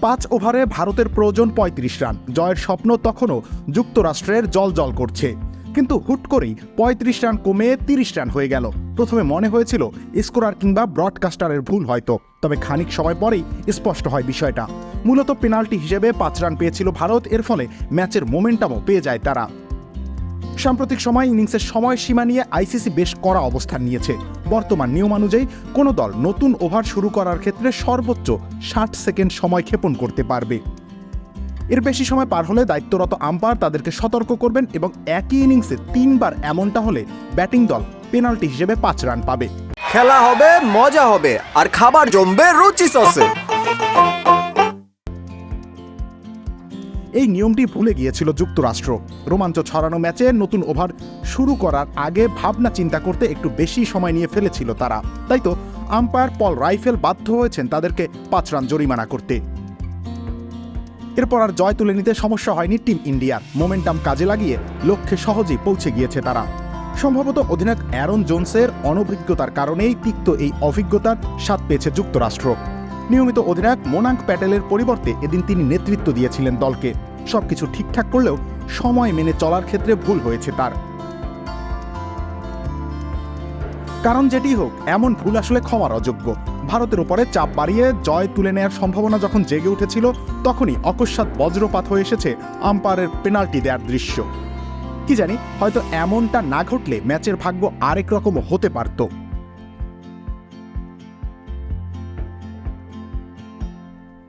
পাঁচ ওভারে ভারতের প্রয়োজন পঁয়ত্রিশ রান। জয়ের স্বপ্ন তখনও যুক্তরাষ্ট্রের জল জল করছে। কিন্তু হুট করেই পঁয়ত্রিশ রান কমে তিরিশ রান হয়ে গেল। প্রথমে মনে হয়েছিল স্কোরার কিংবা ব্রডকাস্টারের ভুল হয়তো। তবে খানিক সময় পরেই স্পষ্ট হয় বিষয়টা। মূলত পেনাল্টি হিসেবে পাঁচ রান পেয়েছিল ভারত। এর ফলে ম্যাচের মোমেন্টামও পেয়ে যায় তারা। সাম্প্রতিক সময় ইনিংসের সময়সীমা নিয়ে আইসিসি বেশ কড়া অবস্থান নিয়েছে। বর্তমান নিয়ম অনুযায়ী কোনো দল নতুন ওভার শুরু করার ক্ষেত্রে সর্বোচ্চ ষাট সেকেন্ড সময় ক্ষেপণ করতে পারবে। এর বেশি সময় পার হলে দায়িত্বরত আম্পায়ার তাদেরকে সতর্ক করবেন এবং একই ইনিংসে তিনবার এমনটা হলে ব্যাটিং দল পেনাল্টি হিসেবে পাঁচ রান পাবে। খেলা হবে, মজা হবে, আর খাবার জমবে রুচি সসে। এই নিয়মটি ভুলে গিয়েছিল যুক্তরাষ্ট্র। রোমাঞ্চ ছড়ানো ম্যাচে নতুন ওভার শুরু করার আগে ভাবনা চিন্তা করতে একটু বেশি সময় নিয়ে ফেলেছিল তারা। তাই তো আম্পায়ার পল রাইফেল বাধ্য হয়েছেন তাদেরকে পাঁচ রান জরিমানা করতে। এরপর আর জয় তুলে নিতে সমস্যা হয়নি টিম ইন্ডিয়ার মোমেন্টাম কাজে লাগিয়ে লক্ষ্যে সহজেই পৌঁছে গিয়েছে তারা। সম্ভবত অধিনায়ক অ্যারন জোনসের অনভিজ্ঞতার কারণেই তিক্ত এই অভিজ্ঞতার স্বাদ পেয়েছে যুক্তরাষ্ট্র। নিয়মিত অধিনায়ক মোনাঙ্ক প্যাটেলের পরিবর্তে এদিন তিনি নেতৃত্ব দিয়েছিলেন দলকে। সবকিছু ঠিকঠাক করলেও সময় মেনে চলার ক্ষেত্রে ভুল হয়েছে তার। কারণ যেটি হোক, এমন ভুল আসলে ক্ষমার অযোগ্য। ভারতের উপরে চাপ বাড়িয়ে জয় তুলে নেওয়ার সম্ভাবনা যখন জেগে উঠেছিল, তখনই অকস্মাৎ বজ্রপাত হয়ে এসেছে আম্পায়ারের পেনাল্টি দেওয়ার দৃশ্য। কি জানি, হয়তো এমনটা না ঘটলে ম্যাচের ভাগ্য আরেক রকম হতে পারত।